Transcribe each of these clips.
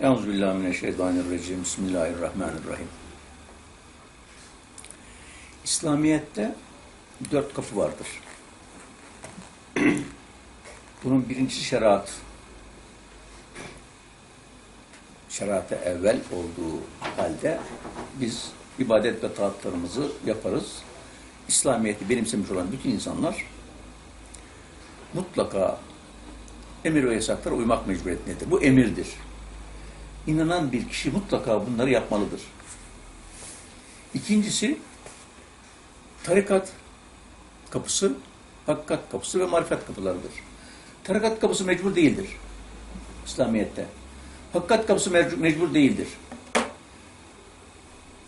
Euzubillahimineşşeytanirracim. Bismillahirrahmanirrahim. İslamiyet'te dört kapı vardır. Bunun birincisi şeriat. Şeriata evvel olduğu halde biz ibadet ve taatlarımızı yaparız. İslamiyet'i benimsemiş olan bütün insanlar mutlaka emir ve yasaklara uymak mecburiyetindedir. Bu emirdir. İnanan bir kişi mutlaka bunları yapmalıdır. İkincisi tarikat kapısı, hakikat kapısı ve marifet kapılarıdır. Tarikat kapısı mecbur değildir İslamiyet'te. Hakikat kapısı mecbur, değildir.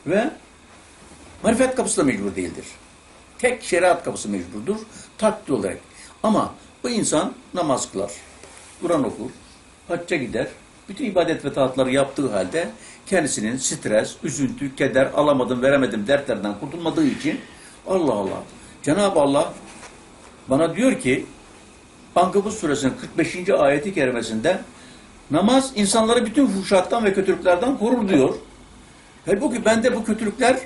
Ve marifet kapısı da mecbur değildir. Tek şeriat kapısı mecburdur, takdir olarak. Ama bu insan namaz kılar, Kur'an okur, hacca gider, bütün ibadet ve taatları yaptığı halde kendisinin stres, üzüntü, keder, alamadım, veremedim dertlerden kurtulmadığı için Allah Allah. Cenab-ı Allah bana diyor ki Ankabut suresinin 45. ayeti kerimesinde namaz insanları bütün fuhşattan ve kötülüklerden korur diyor. Halbuki bende bu kötülükler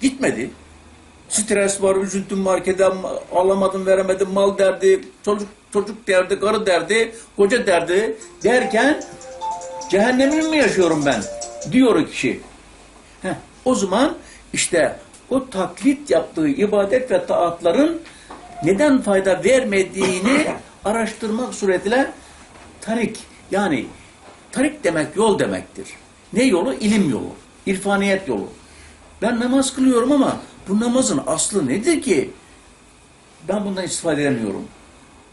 gitmedi. Stres var, üzüntüm var, keder, alamadım, veremedim, mal derdi, çocuk çocuk derdi, karı derdi, koca derdi derken cehennemini mi yaşıyorum ben? Diyor kişi. Heh, o zaman işte o taklit yaptığı ibadet ve taatların neden fayda vermediğini araştırmak suretiyle tarik yani tarik demek yol demektir. Ne yolu? İlim yolu. İrfaniyet yolu. Ben namaz kılıyorum ama bu namazın aslı nedir ki? Ben bundan istifade edemiyorum.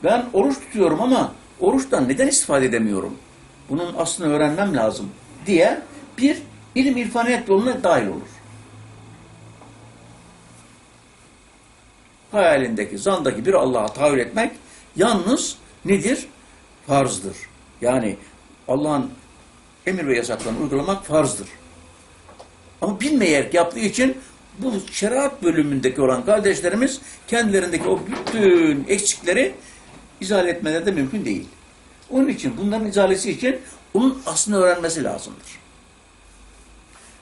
Ben oruç tutuyorum ama oruçtan neden istifade edemiyorum? Bunun aslını öğrenmem lazım diye bir ilim irfaniyet yoluna dahil olur. Hayalindeki, zandaki bir Allah'a tahayyül etmek yalnız nedir? Farzdır. Yani Allah'ın emir ve yasaklarını uygulamak farzdır. Ama bilmeyerek yaptığı için bu şeriat bölümündeki olan kardeşlerimiz kendilerindeki o bütün eksikleri izale etmeleri de mümkün değil. Onun için bunların izalesi için onun aslını öğrenmesi lazımdır.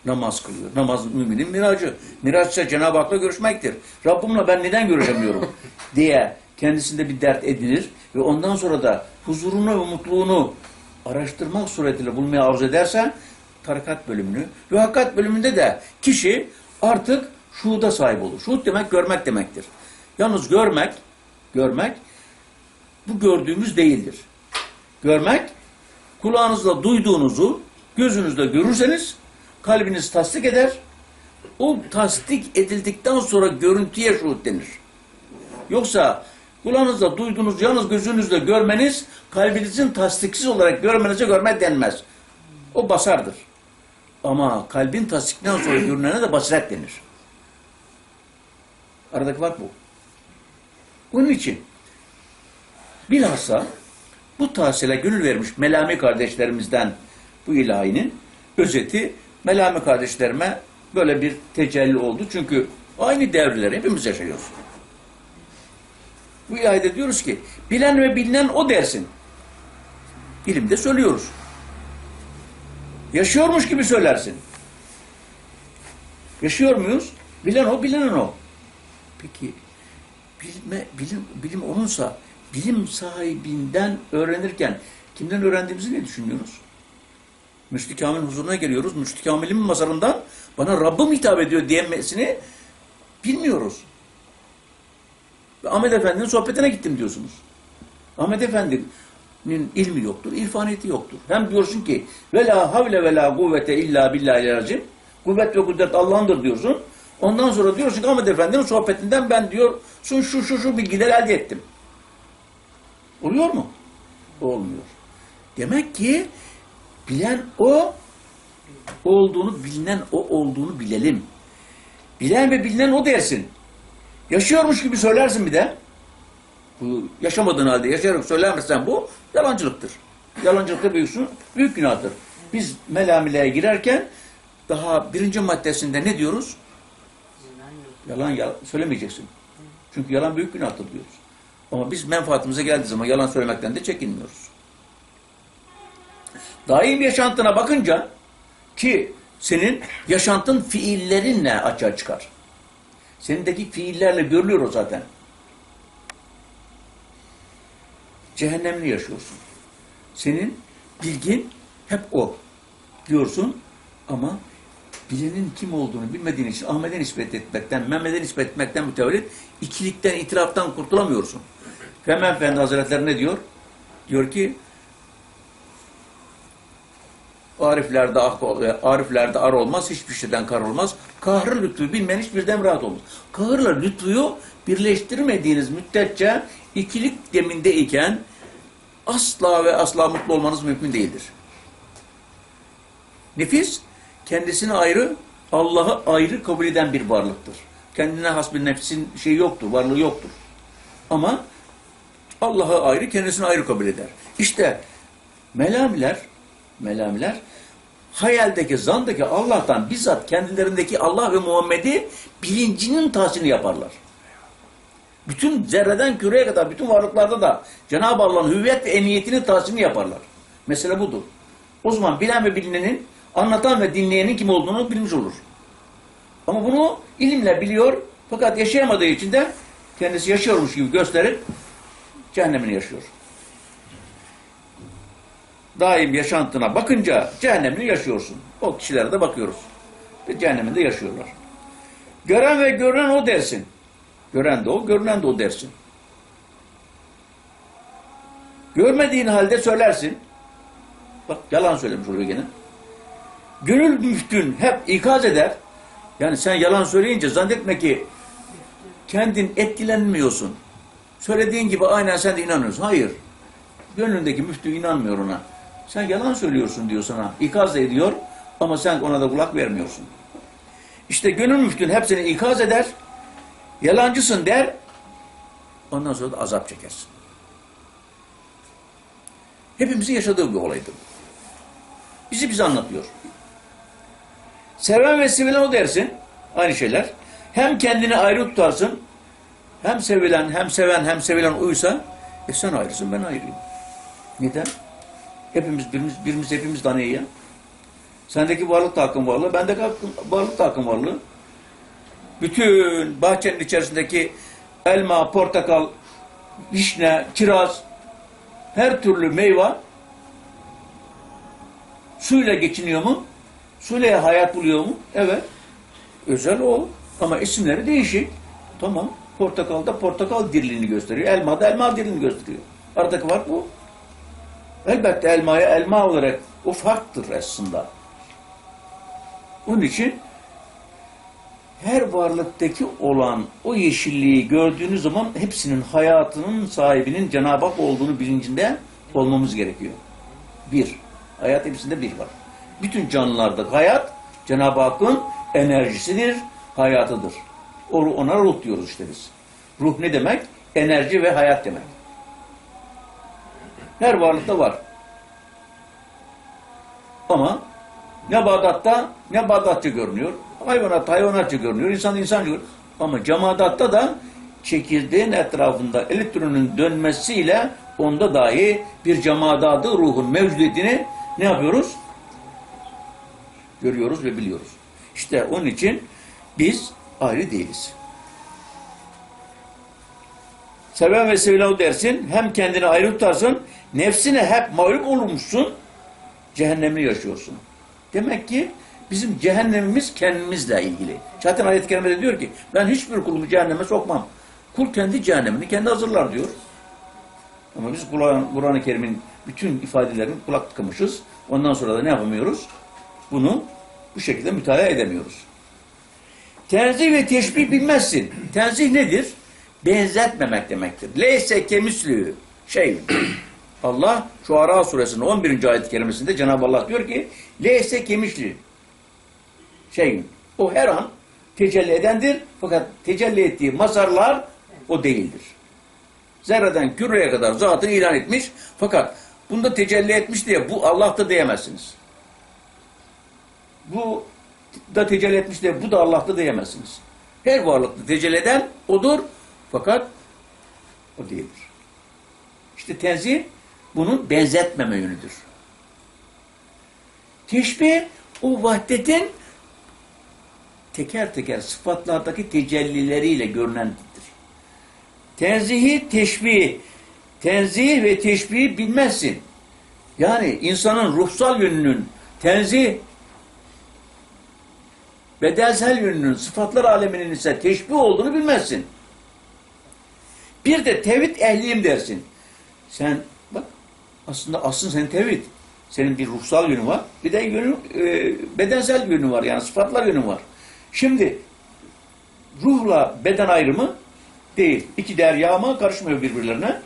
Namaz kılıyor. Namaz müminin miracı. Miraç ise Cenab-ı Hak'la görüşmektir. Rabbimle ben neden görüşemiyorum diye kendisinde bir dert edinir ve ondan sonra da huzurunu ve mutluluğunu araştırmak suretiyle bulmaya arzu ederse tarikat bölümünü ve hakikat bölümünde de kişi artık şuhuda sahip olur. Şuhud demek görmek demektir. Yalnız görmek, görmek bu gördüğümüz değildir. Görmek, kulağınızla duyduğunuzu gözünüzle görürseniz kalbiniz tasdik eder. O tasdik edildikten sonra görüntüye şuhud denir. Yoksa kulağınızla duyduğunuz yalnız gözünüzle görmeniz kalbinizin tasdiksiz olarak görmenize görmek denmez. O basardır. Ama kalbin tasdikten sonra görünene de basiret denir. Aradaki fark bu. Bunun için bilhassa bu tahsile gönül vermiş Melami kardeşlerimizden bu ilahinin özeti Melami kardeşlerime böyle bir tecelli oldu. Çünkü aynı devirleri hepimiz yaşıyoruz. Bu ilahide diyoruz ki bilen ve bilinen o dersin. İlimde söylüyoruz. Yaşıyormuş gibi söylersin. Yaşıyor muyuz? Bilen o, bilinen o. Peki bilme, bilim, bilim onunsa bilim sahibinden öğrenirken kimden öğrendiğimizi ne düşünüyoruz? Müştü Kamil'in huzuruna geliyoruz. Müştü Kamil'in mazarından bana Rabbim hitap ediyor diyemesini bilmiyoruz. Ve Ahmet Efendi'nin sohbetine gittim diyorsunuz. Ahmet Efendi'nin ilmi yoktur, irfaniyeti yoktur. Hem diyorsun ki ve la havle ve kuvvete illa billahi. Kuvvet ve kudret Allah'ındır diyorsun. Ondan sonra diyorsun ki Ahmet Efendi'nin sohbetinden ben diyorsun şu şu şu bilgiler elde ettim. Oluyor mu? Olmuyor. Demek ki bilen o olduğunu, bilinen o olduğunu bilelim. Bilen ve bilinen o dersin. Yaşıyormuş gibi söylersin bir de. Bu yaşamadığın halde yaşayarak söylemezsen bu yalancılıktır. Yalancılıkta büyüksün, büyük günahtır. Biz melamileye girerken daha birinci maddesinde ne diyoruz? Yalan, yalan söylemeyeceksin. Çünkü yalan büyük günahtır diyoruz. Ama biz menfaatimize geldiği zaman yalan söylemekten de çekinmiyoruz. Daim yaşantına bakınca ki senin yaşantın fiillerinle açığa çıkar. Senindeki fiillerle görülüyor o zaten. Cehennemli yaşıyorsun. Senin bilgin hep o diyorsun ama bilenin kim olduğunu bilmediğin için Ahmet'e nispet etmekten, Mehmet'e nispet etmekten mütevellit ikilikten, itiraftan kurtulamıyorsun. Hemen Efendi Hazretleri ne diyor? Diyor ki Ariflerde, ah, ariflerde ar olmaz, hiçbir şeyden kar olmaz. Kahrı lütfu bilmeyen hiçbirden rahat olmaz. Kahırla lütfuyu birleştirmediğiniz müddetçe ikilik deminde iken asla ve asla mutlu olmanız mümkün değildir. Nefis kendisini ayrı, Allah'ı ayrı kabul eden bir varlıktır. Kendine has bir nefsin şeyi yoktur, varlığı yoktur. Ama Allah'ı ayrı, kendisini ayrı kabul eder. İşte melamiler, melamiler hayaldeki, zandaki Allah'tan bizzat kendilerindeki Allah ve Muhammed'i bilincinin tahsini yaparlar. Bütün zerreden küreye kadar bütün varlıklarda da Cenab-ı Allah'ın hüviyet ve emniyetini tahsini yaparlar. Mesele budur. O zaman bilen ve bilinenin, anlatan ve dinleyenin kim olduğunu bilmiş olur. Ama bunu ilimle biliyor fakat yaşayamadığı için de kendisi yaşıyormuş gibi gösterip cehennemini yaşıyor. Daim yaşantına bakınca cehennemini yaşıyorsun. O kişilere de bakıyoruz. Ve cehenneminde yaşıyorlar. Gören ve görünen o dersin. Gören de o, görünen de o dersin. Görmediğin halde söylersin. Bak yalan söylemiş oluyor gene. Gönül müftün hep ikaz eder. Yani sen yalan söyleyince zannetme ki kendin etkilenmiyorsun. Söylediğin gibi aynen sen de inanıyorsun. Hayır. Gönlündeki müftü inanmıyor ona. Sen yalan söylüyorsun diyor sana. İkaz ediyor ama sen ona da kulak vermiyorsun. İşte gönül müftün hepsini ikaz eder. Yalancısın der. Ondan sonra da azap çekersin. Hepimizin yaşadığı bir olaydı. bu. Bizi bize anlatıyor. Seven ve sevilen o dersin. Aynı şeyler. Hem kendini ayrı tutarsın. Hem sevilen, hem seven, hem sevilen uysa e sen ayrısın, ben ayrıyım. Neden? Hepimiz, birimiz, birimiz hepimiz tanıyor ya. Sendeki varlık da hakkın varlığı, bendeki varlık da hakkın varlığı. Bütün bahçenin içerisindeki elma, portakal, vişne, kiraz, her türlü meyve suyla geçiniyor mu? Suyla hayat buluyor mu? Evet. Özel o. Ama isimleri değişik. Tamam. Portakalda portakal diriliğini gösteriyor. Elma da elma diriliğini gösteriyor. Aradaki fark bu. Elbette elmaya elma olarak o farktır aslında. Onun için her varlıktaki olan o yeşilliği gördüğünüz zaman hepsinin hayatının sahibinin Cenab-ı Hak olduğunu bilincinde olmamız gerekiyor. Bir. Hayat hepsinde bir var. Bütün canlılarda hayat Cenab-ı Hakk'ın enerjisidir, hayatıdır. Ona ruh diyoruz işte biz. Ruh ne demek? Enerji ve hayat demek. Her varlıkta var. Ama nebadatta nebadatçı görünüyor. Hayvanat hayvanatçı görünüyor. insan insan görünüyor. Ama camadatta da çekirdeğin etrafında elektronun dönmesiyle onda dahi bir camadadı ruhun mevcudiyetini ne yapıyoruz? Görüyoruz ve biliyoruz. İşte onun için biz ayrı değiliz. Seven ve sevilen o dersin. Hem kendini ayrı tutarsın. Nefsine hep mağlup olmuşsun. Cehennemini yaşıyorsun. Demek ki bizim cehennemimiz kendimizle ilgili. Zaten ayet-i kerimede diyor ki ben hiçbir kulumu cehenneme sokmam. Kul kendi cehennemini kendi hazırlar diyor. Ama biz Kur'an- Kur'an-ı Kerim'in bütün ifadelerini kulak tıkamışız. Ondan sonra da ne yapamıyoruz? Bunu bu şekilde mütalaa edemiyoruz. Tenzih ve teşbih bilmezsin. Tenzih nedir? Benzetmemek demektir. Leyse kemislü şey. Allah Şuara suresinin 11. ayet-i kerimesinde Cenab-ı Allah diyor ki Leyse kemişli şey. O her an tecelli edendir fakat tecelli ettiği mazarlar o değildir. Zerreden küreye kadar zatını ilan etmiş fakat bunda tecelli etmiş diye bu Allah'ta diyemezsiniz. Bu da tecelli etmiş diye bu da Allah'ta diyemezsiniz. Her varlıkta tecelli eden odur fakat o değildir. İşte tenzih bunun benzetmeme yönüdür. Teşbih o vahdetin teker teker sıfatlardaki tecellileriyle görünendir. Tenzihi teşbih, tenzih ve teşbihi bilmezsin. Yani insanın ruhsal yönünün tenzih, bedensel yönünün sıfatlar aleminin ise teşbih olduğunu bilmezsin. Bir de tevhid ehliyim dersin. Sen aslında aslında senin tevhid. Senin bir ruhsal yönü var. Bir de yönü, e, bedensel yönü var. Yani sıfatlar yönü var. Şimdi ruhla beden ayrımı değil. İki derya ama karışmıyor birbirlerine.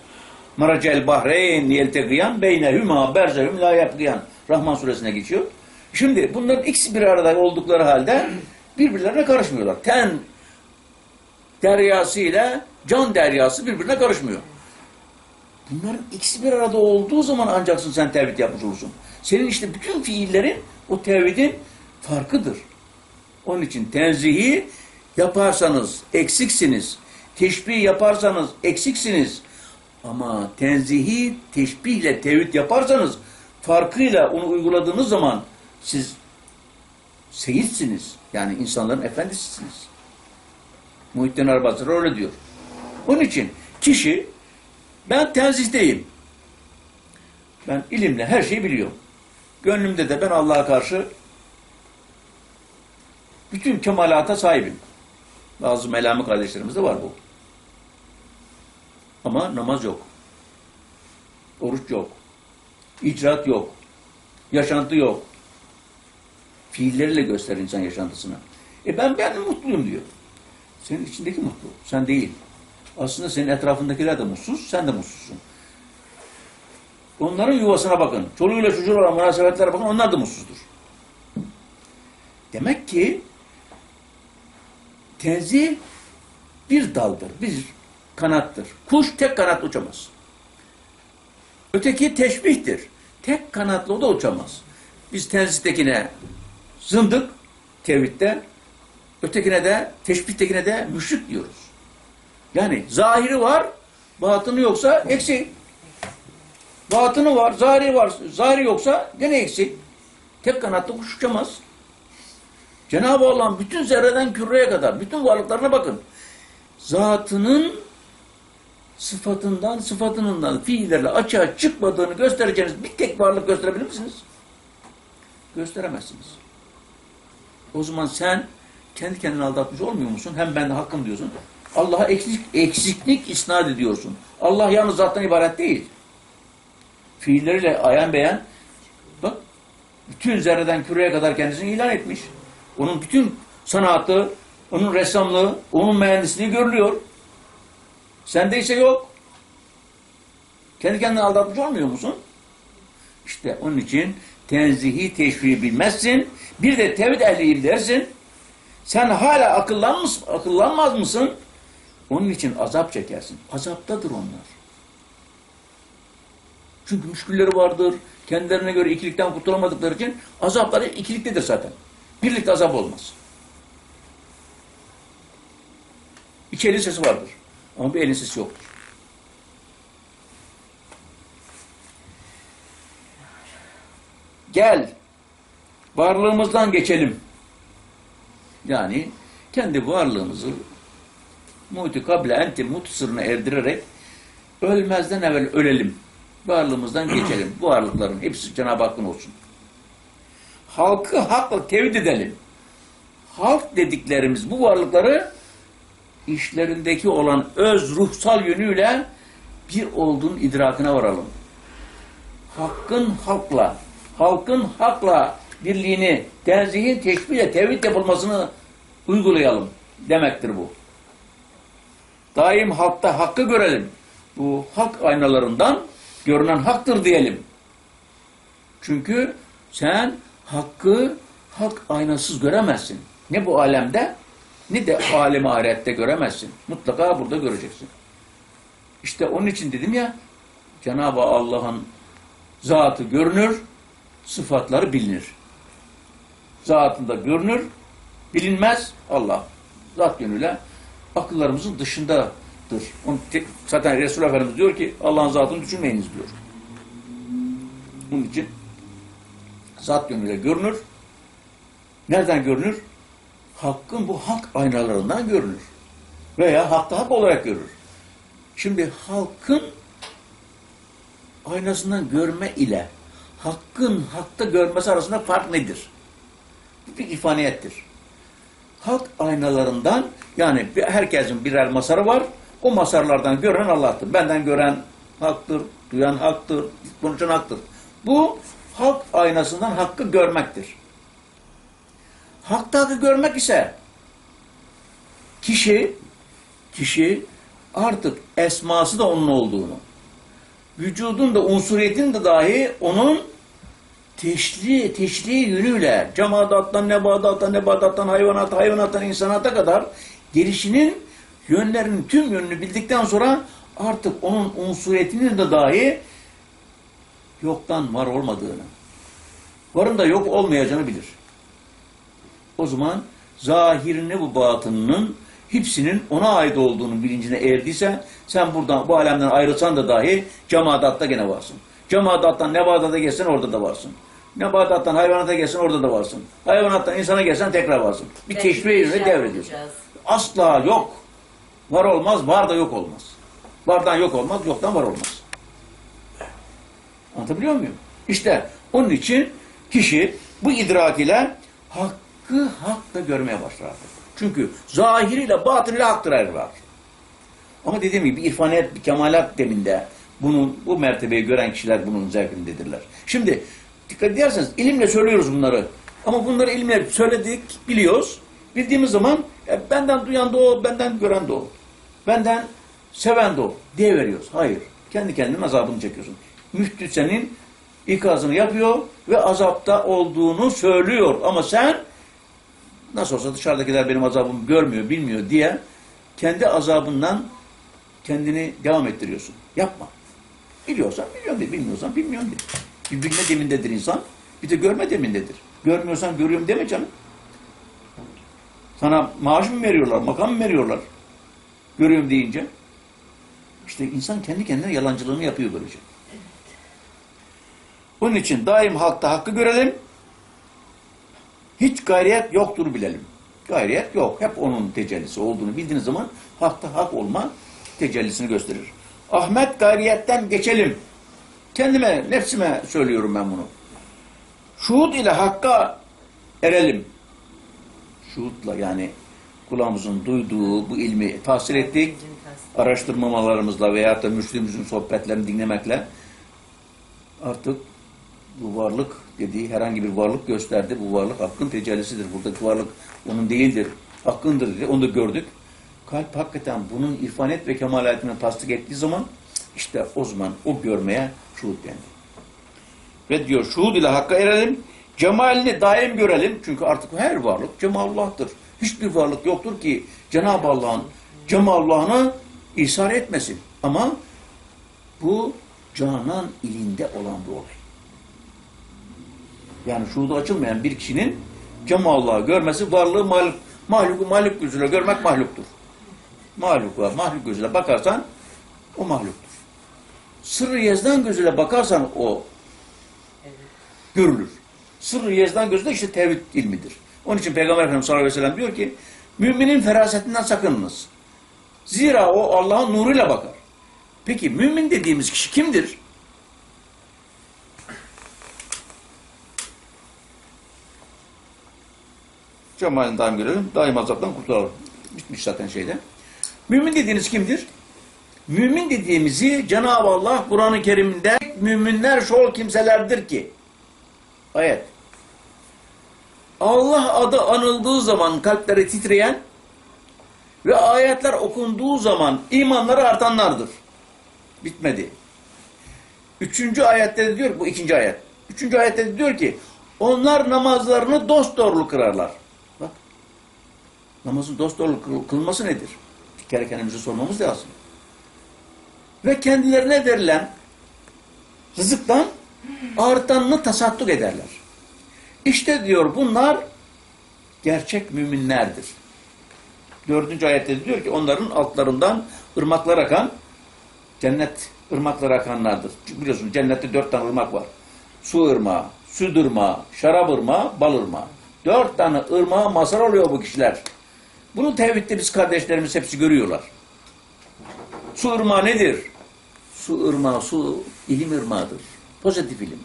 Maracel bahreyn yeltegiyan beynehuma berzehum la yapgiyan. Rahman suresine geçiyor. Şimdi bunların ikisi bir arada oldukları halde birbirlerine karışmıyorlar. Ten deryası ile can deryası birbirine karışmıyor. Bunların ikisi bir arada olduğu zaman ancaksın sen tevhid yapmış olursun. Senin işte bütün fiillerin o tevhidin farkıdır. Onun için tenzihi yaparsanız eksiksiniz. Teşbih yaparsanız eksiksiniz. Ama tenzihi teşbihle tevhid yaparsanız farkıyla onu uyguladığınız zaman siz seyitsiniz. Yani insanların efendisisiniz. Muhittin Arabasır öyle diyor. Onun için kişi ben tenzihteyim. Ben ilimle her şeyi biliyorum. Gönlümde de ben Allah'a karşı bütün kemalata sahibim. Bazı melami kardeşlerimizde var bu. Ama namaz yok. Oruç yok. İcraat yok. Yaşantı yok. Fiilleriyle göster insan yaşantısını. E ben ben mutluyum diyor. Senin içindeki mutlu. Sen değil. Aslında senin etrafındakiler de mutsuz, sen de mutsuzsun. Onların yuvasına bakın. Çoluğuyla çocuğuyla olan münasebetlere bakın, onlar da mutsuzdur. Demek ki tenzih bir daldır, bir kanattır. Kuş tek kanatlı uçamaz. Öteki teşbihtir. Tek kanatlı o da uçamaz. Biz tenzihtekine zındık tevhidde, ötekine de, teşbihtekine de müşrik diyoruz. Yani zahiri var, batını yoksa eksik. Batını var, zahiri var, zahiri yoksa gene eksik. Tek kanatlı kuş uçamaz. Cenab-ı Allah'ın bütün zerreden küreye kadar, bütün varlıklarına bakın. Zatının sıfatından, sıfatından fiillerle açığa çıkmadığını göstereceğiniz bir tek varlık gösterebilir misiniz? Gösteremezsiniz. O zaman sen kendi kendini aldatmış olmuyor musun? Hem ben de hakkım diyorsun. Allah'a eksik, eksiklik isnat ediyorsun. Allah yalnız zattan ibaret değil. Fiilleriyle ayan beyan bak bütün zerreden küreye kadar kendisini ilan etmiş. Onun bütün sanatı, onun ressamlığı, onun mühendisliği görülüyor. Sende ise yok. Kendi kendini aldatmış olmuyor musun? İşte onun için tenzihi teşviği bilmezsin. Bir de tevhid ehliyim dersin. Sen hala akıllanmış, akıllanmaz mısın? Onun için azap çekersin. Azaptadır onlar. Çünkü müşkülleri vardır. Kendilerine göre ikilikten kurtulamadıkları için azapları ikiliktedir zaten. Birlikte azap olmaz. İki elin sesi vardır. Ama bir elin sesi yoktur. Gel. Varlığımızdan geçelim. Yani kendi varlığımızı muti kable enti mut sırrına erdirerek ölmezden evvel ölelim. Varlığımızdan geçelim. Bu varlıkların hepsi Cenab-ı Hakk'ın olsun. Halkı hakla tevhid edelim. Halk dediklerimiz bu varlıkları işlerindeki olan öz ruhsal yönüyle bir olduğun idrakına varalım. Hakkın halkla, halkın hakla birliğini, tenzihin teşbihle tevhid yapılmasını uygulayalım demektir bu. Daim halkta hakkı görelim. Bu hak aynalarından görünen haktır diyelim. Çünkü sen hakkı hak aynasız göremezsin. Ne bu alemde ne de alem ahirette göremezsin. Mutlaka burada göreceksin. İşte onun için dedim ya Cenab-ı Allah'ın zatı görünür, sıfatları bilinir. Zatında görünür, bilinmez Allah. Zat yönüyle akıllarımızın dışındadır. Onun tek, zaten Resul Efendimiz diyor ki Allah'ın zatını düşünmeyiniz diyor. Bunun için zat yönüyle görünür. Nereden görünür? Hakkın bu hak aynalarından görünür. Veya hakta hak olarak görür. Şimdi halkın aynasından görme ile hakkın hakta görmesi arasında fark nedir? Bir ifaniyettir. Halk aynalarından yani herkesin birer masarı var. O masarlardan gören Allah'tır. Benden gören haktır, duyan haktır, konuşan haktır. Bu halk aynasından hakkı görmektir. Hakta hakkı görmek ise kişi kişi artık esması da onun olduğunu, vücudun da unsuriyetinin de dahi onun teşri, teşri yönüyle cemadattan, nebadattan, nebadattan, hayvanat, hayvanattan, insanata kadar gelişinin yönlerinin tüm yönünü bildikten sonra artık onun unsuriyetinin de dahi yoktan var olmadığını, varın da yok olmayacağını bilir. O zaman zahirini bu batınının hepsinin ona ait olduğunu bilincine erdiyse sen buradan bu alemden ayrılsan da dahi cemadatta gene varsın. Cemadattan nebadata gelsen orada da varsın. Nebadattan hayvanata gelsen orada da varsın. Hayvanattan insana gelsen tekrar varsın. Bir Belki teşbih işaret devrediyorsun. Asla yok. Var olmaz, var da yok olmaz. Vardan yok olmaz, yoktan var olmaz. Anlatabiliyor muyum? İşte onun için kişi bu idrak ile hakkı hakla görmeye başlar artık. Çünkü zahiriyle batınıyla haktır ayrılar. Ama dediğim gibi irfaniyet, bir kemalat deminde bunun, bu mertebeyi gören kişiler bunun zevkindedirler. Şimdi dikkat ederseniz ilimle söylüyoruz bunları. Ama bunları ilimle söyledik, biliyoruz. Bildiğimiz zaman e, benden duyan da o, benden gören de o. Benden seven de o diye veriyoruz. Hayır. Kendi kendinin azabını çekiyorsun. Müftü senin ikazını yapıyor ve azapta olduğunu söylüyor. Ama sen nasıl olsa dışarıdakiler benim azabımı görmüyor, bilmiyor diye kendi azabından kendini devam ettiriyorsun. Yapma. Biliyorsan biliyorum de, bilmiyorsan bilmiyorum de. Bir bilme demindedir insan, bir de görme demindedir. Görmüyorsan görüyorum deme canım. Sana maaş mı veriyorlar, makam mı veriyorlar? Görüyorum deyince. İşte insan kendi kendine yalancılığını yapıyor böylece. Onun için daim halkta hakkı görelim. Hiç gayriyet yoktur bilelim. Gayriyet yok. Hep onun tecellisi olduğunu bildiğiniz zaman hakta hak olma tecellisini gösterir. Ahmet gayriyetten geçelim. Kendime, nefsime söylüyorum ben bunu. Şuhud ile hakka erelim. Şuhudla yani kulağımızın duyduğu bu ilmi tahsil ettik. Araştırmamalarımızla veya da müşrimizin sohbetlerini dinlemekle artık bu varlık dediği herhangi bir varlık gösterdi. Bu varlık hakkın tecellisidir. Buradaki varlık onun değildir. Hakkındır dedi. Onu da gördük. Kalp hakikaten bunun irfanet ve kemalatını tasdik ettiği zaman işte o zaman o görmeye şuhud dendi. Ve diyor şuhud ile hakka erelim. Cemalini daim görelim. Çünkü artık her varlık cemalullah'tır. Hiçbir varlık yoktur ki Cenab-ı Allah'ın cemalullah'ını ihsar etmesin. Ama bu canan ilinde olan bir olay. Yani şuurda açılmayan bir kişinin Cemalullah'ı görmesi varlığı mahluk, mahluku mahluk gözüyle görmek mahluktur. Mahluk var. Mahluk gözüyle bakarsan o mahluktur. Sırrı yezdan gözüyle bakarsan o görülür. Sırrı yezdan gözüyle işte tevhid ilmidir. Onun için Peygamber Efendimiz sallallahu aleyhi ve sellem diyor ki müminin ferasetinden sakınınız. Zira o Allah'ın nuruyla bakar. Peki mümin dediğimiz kişi kimdir? Cemalini daim görelim. Daim azaptan kurtulalım. Bitmiş zaten şeyde. Mümin dediğiniz kimdir? Mümin dediğimizi Cenab-ı Allah Kur'an-ı Kerim'de müminler şol kimselerdir ki. Ayet. Allah adı anıldığı zaman kalpleri titreyen ve ayetler okunduğu zaman imanları artanlardır. Bitmedi. Üçüncü ayette de diyor, bu ikinci ayet. Üçüncü ayette de diyor ki, onlar namazlarını dost doğrulu kırarlar. Bak, namazın dost kıl- kılması nedir? Bir sormamız lazım. Ve kendilerine verilen rızıktan artanını tasadduk ederler. İşte diyor bunlar gerçek müminlerdir. Dördüncü ayette diyor ki onların altlarından ırmaklar akan cennet ırmakları akanlardır. Çünkü biliyorsunuz cennette dört tane ırmak var. Su ırmağı, Süt ırmağı, şarap ırmağı, bal ırmağı. Dört tane ırmağa mazhar oluyor bu kişiler. Bunu tevhidde biz kardeşlerimiz hepsi görüyorlar. Su ırmağı nedir? Su ırmağı, su ilim ırmağıdır. Pozitif ilim.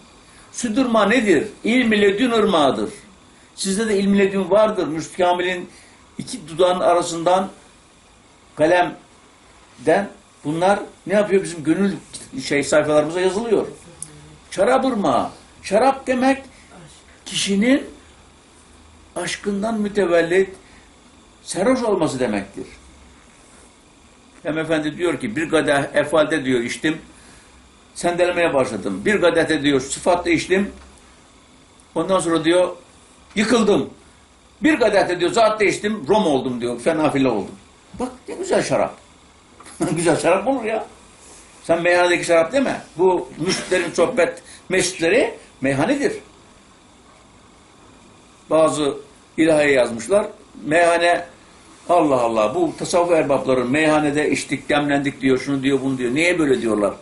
Süt ırmağı nedir? İlm ile dün ırmağıdır. Sizde de ilm ile dün vardır. Müşrik Kamil'in iki dudağın arasından kalemden bunlar ne yapıyor? Bizim gönül şey sayfalarımıza yazılıyor. Şarap ırmağı. Şarap demek kişinin aşkından mütevellit sarhoş olması demektir. Hem efendi diyor ki bir kadeh efalde diyor içtim. Sendelemeye başladım. Bir kadehte diyor sıfatla içtim. Ondan sonra diyor yıkıldım. Bir kadehte diyor zatla içtim. Rom oldum diyor. Fenafile oldum. Bak ne güzel şarap. güzel şarap olur ya. Sen meyhanedeki şarap deme. Bu müşterilerin sohbet mescitleri meyhanedir. Bazı ilahiye yazmışlar. Meyhane Allah Allah bu tasavvuf erbapları meyhanede içtik, demlendik diyor, şunu diyor, bunu diyor. Niye böyle diyorlar?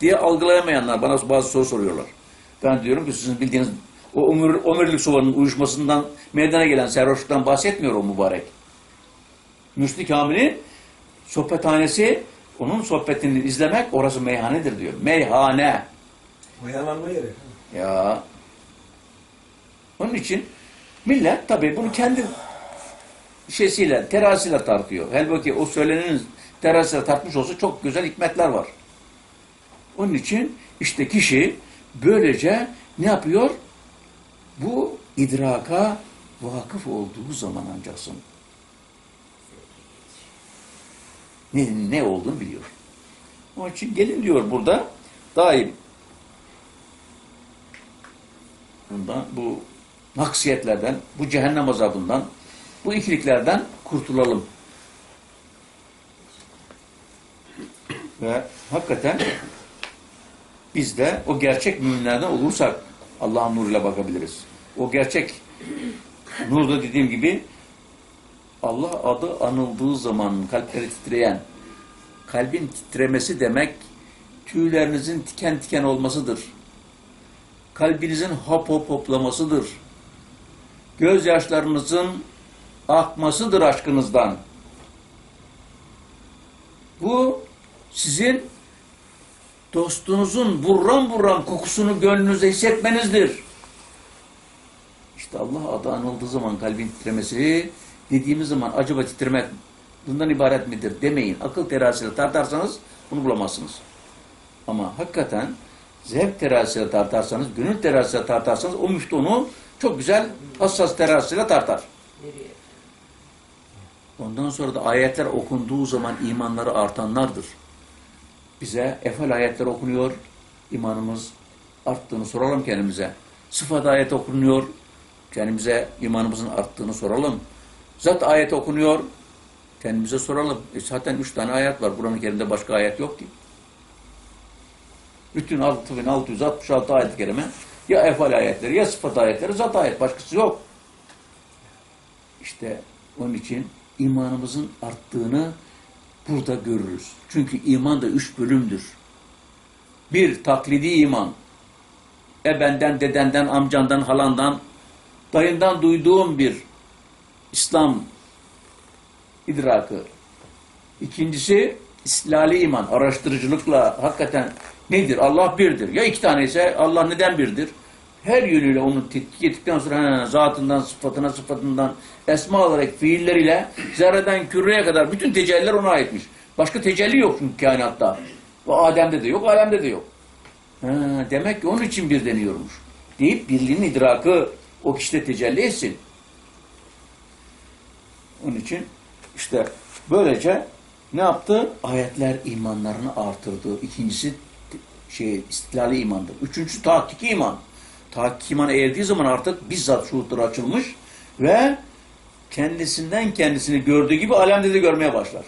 diye algılayamayanlar bana bazı soru soruyorlar. Ben diyorum ki sizin bildiğiniz o ömür, ömürlük suvarının uyuşmasından meydana gelen serhoşluktan bahsetmiyor o mübarek. Müslü Kamil'in sohbethanesi, onun sohbetini izlemek orası meyhanedir diyor. Meyhane. Oyalanma yeri. Ya. Onun için millet tabii bunu kendi şeysiyle, terasiyle tartıyor. Halbuki o söylenenin terasiyle tartmış olsa çok güzel hikmetler var. Onun için işte kişi böylece ne yapıyor? Bu idraka vakıf olduğu zaman ancaksın. Ne, ne olduğunu biliyor. Onun için gelin diyor burada daim bundan, bu naksiyetlerden, bu cehennem azabından, bu ikiliklerden kurtulalım. Ve hakikaten biz de o gerçek müminlerden olursak Allah'ın nuruyla bakabiliriz. O gerçek nurda dediğim gibi Allah adı anıldığı zaman kalpleri titreyen, kalbin titremesi demek tüylerinizin tiken tiken olmasıdır kalbinizin hop hop hoplamasıdır. Gözyaşlarınızın akmasıdır aşkınızdan. Bu sizin dostunuzun buram buram kokusunu gönlünüzde hissetmenizdir. İşte Allah adı anıldığı zaman kalbin titremesi, dediğimiz zaman acaba titremek bundan ibaret midir demeyin. Akıl terasiyle tartarsanız bunu bulamazsınız. Ama hakikaten zevk terasıyla tartarsanız, gönül terasıyla tartarsanız o müftü onu çok güzel hassas terasıyla tartar. Ondan sonra da ayetler okunduğu zaman imanları artanlardır. Bize efal ayetler okunuyor, imanımız arttığını soralım kendimize. Sıfat ayet okunuyor, kendimize imanımızın arttığını soralım. Zat ayet okunuyor, kendimize soralım. E zaten üç tane ayet var. Kur'an-ı Kerim'de başka ayet yok ki. Bütün 6666 ayet-i kerime ya efal ayetleri ya sıfat ayetleri zat ayet başkası yok. İşte onun için imanımızın arttığını burada görürüz. Çünkü iman da üç bölümdür. Bir taklidi iman. Ebenden, dedenden, amcandan, halandan, dayından duyduğum bir İslam idrakı. İkincisi İslali iman, araştırıcılıkla hakikaten nedir? Allah birdir. Ya iki tane ise Allah neden birdir? Her yönüyle onu tetkik ettikten sonra he, zatından, sıfatına, sıfatından, esma olarak fiilleriyle zerreden küreye kadar bütün tecelliler ona aitmiş. Başka tecelli yok çünkü kainatta. O Adem'de de yok, alemde de yok. Ha, demek ki onun için bir deniyormuş. Deyip birliğin idrakı o kişide tecelli etsin. Onun için işte böylece ne yaptı? Ayetler imanlarını artırdı. İkincisi şey istilali imandır. Üçüncüsü tahakkiki iman. Tahakkiki iman erdiği zaman artık bizzat şuhutları açılmış ve kendisinden kendisini gördüğü gibi alemde de görmeye başlar.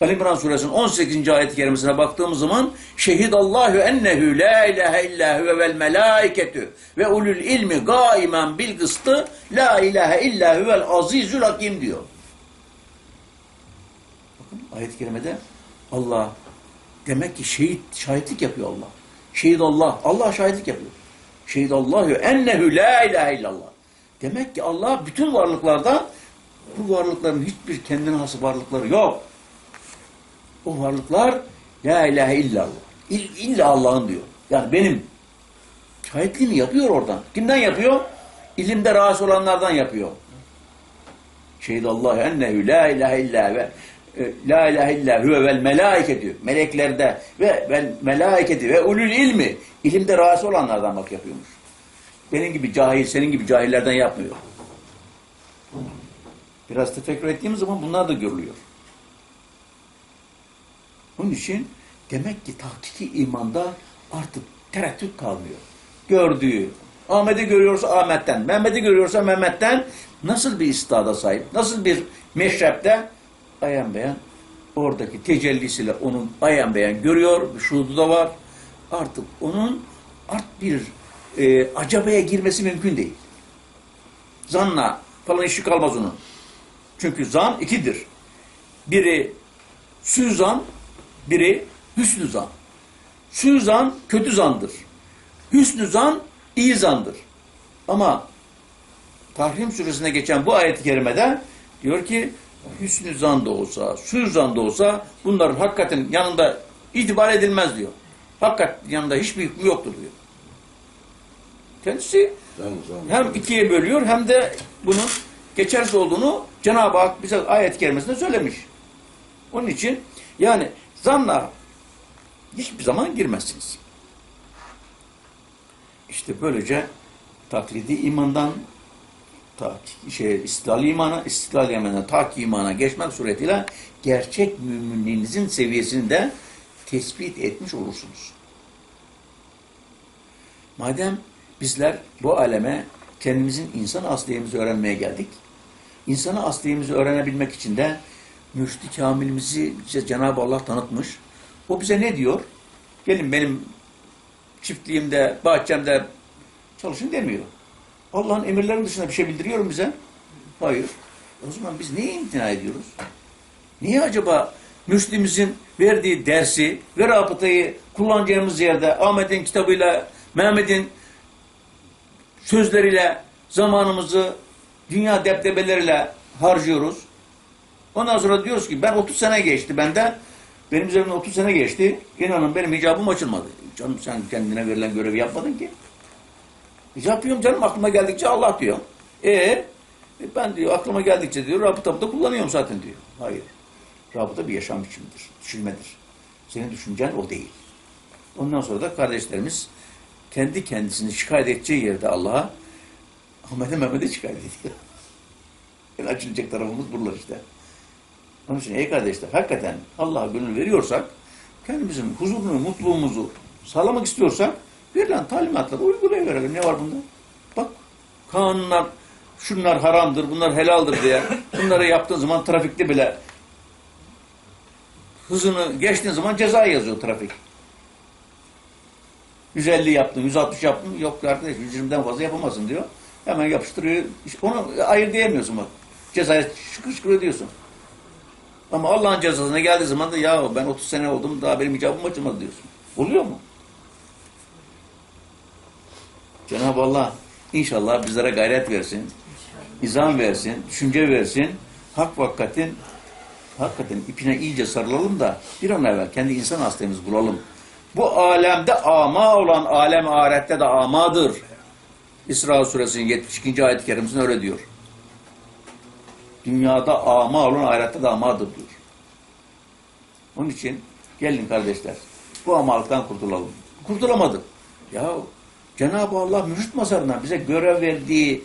Ali İmran suresinin 18. ayet-i kerimesine baktığımız zaman Şehidallahu ennehu la ilahe illa huve vel melaiketü ve ulul ilmi gaimen bil kıstı la ilahe illa huvel azizül hakim diyor. Bakın ayet-i kerimede Allah demek ki şehit şahitlik yapıyor Allah. Şehit Allah. Allah şahitlik yapıyor. Şehidallahu ennehu la ilahe illallah. Demek ki Allah bütün varlıklardan bu varlıkların hiçbir kendine has varlıkları yok. O varlıklar la ilahe illallah. İll- İlla Allah'ın diyor. Yani benim. Şahitliğini yapıyor oradan. Kimden yapıyor? İlimde rahatsız olanlardan yapıyor. Şehidallahu ennehu la ilahe illa ve la ilahe illa huve vel melaike diyor. Meleklerde ve vel melaiketi ve ulul ilmi ilimde rahatsız olanlardan bak yapıyormuş. Benim gibi cahil, senin gibi cahillerden yapmıyor. Biraz tefekkür ettiğimiz zaman bunlar da görülüyor. Onun için demek ki tahkiki imanda artık tereddüt kalmıyor. Gördüğü, Ahmet'i görüyorsa Ahmet'ten, Mehmet'i görüyorsa Mehmet'ten nasıl bir istada sahip, nasıl bir meşrepte ayan beyan oradaki tecellisiyle onun ayan beyan görüyor, şuudu da var. Artık onun art bir e, acabaya girmesi mümkün değil. Zanla falan işi kalmaz onun. Çünkü zan ikidir. Biri süzan, biri hüsnü zan. Süzan kötü zandır. Hüsnü zan iyi zandır. Ama Tahrim suresinde geçen bu ayet-i kerimede diyor ki hüsnü zan da olsa, süzan da olsa bunların hakikatin yanında itibar edilmez diyor. Hakikat yanında hiçbir hükmü yoktur diyor. Kendisi Zan, zan. hem ikiye bölüyor hem de bunun geçersiz olduğunu Cenab-ı Hak bize ayet-i kerimesinde söylemiş. Onun için yani zanla hiçbir zaman girmezsiniz. İşte böylece taklidi imandan ta, şey, istilal imana, istilal imana, tak imana geçmek suretiyle gerçek müminliğinizin seviyesini de tespit etmiş olursunuz. Madem bizler bu aleme kendimizin insan asliyemizi öğrenmeye geldik. İnsanı asliyemizi öğrenebilmek için de mürşid kamilimizi bize Cenab-ı Allah tanıtmış. O bize ne diyor? Gelin benim çiftliğimde, bahçemde çalışın demiyor. Allah'ın emirlerinin dışında bir şey bildiriyor mu bize? Hayır. O zaman biz niye imtina ediyoruz? Niye acaba Müslim'imizin verdiği dersi ve rabıtayı kullanacağımız yerde Ahmet'in kitabıyla, Mehmet'in sözleriyle zamanımızı dünya deptebeleriyle harcıyoruz. Ondan sonra diyoruz ki ben 30 sene geçti benden. Benim üzerimden 30 sene geçti. İnanın benim icabım açılmadı. Canım sen kendine verilen görevi yapmadın ki. Yapıyorum canım aklıma geldikçe Allah diyor. E e, ben diyor aklıma geldikçe diyor rabıtamı da kullanıyorum zaten diyor. Hayır. Rabıta bir yaşam biçimidir. Düşünmedir. Senin düşüncen o değil. Ondan sonra da kardeşlerimiz kendi kendisini şikayet edeceği yerde Allah'a Ahmet'e Mehmet'e şikayet ediyor. Yani açılacak tarafımız buralar işte. Onun için ey kardeşler hakikaten Allah'a gönül veriyorsak kendimizin huzurunu, mutluluğumuzu sağlamak istiyorsak verilen talimatları uygulayıverelim. Ne var bunda? Bak kanunlar şunlar haramdır, bunlar helaldir diye bunları yaptığın zaman trafikte bile hızını geçtiğin zaman ceza yazıyor trafik. 150 yaptın, 160 yaptın. Yok arkadaş 120'den fazla yapamazsın diyor. Hemen yapıştırıyor. Onu ayır diyemiyorsun bak. Cezayı şıkır şıkır ödüyorsun. Ama Allah'ın cezasına geldiği zaman da ya ben 30 sene oldum daha benim icabım açılmadı diyorsun. Oluyor mu? Cenab-ı Allah inşallah bizlere gayret versin. izan versin, düşünce versin. Hak vakkatin hakikaten ipine iyice sarılalım da bir an evvel kendi insan hastayımızı bulalım. Bu alemde ama olan alem ahirette de amadır. İsra suresinin 72. ayet-i kerimesinde öyle diyor. Dünyada ama olan ahirette de amadır diyor. Onun için gelin kardeşler bu amalıktan kurtulalım. Kurtulamadık. Ya Cenab-ı Allah mürşit mazarından bize görev verdiği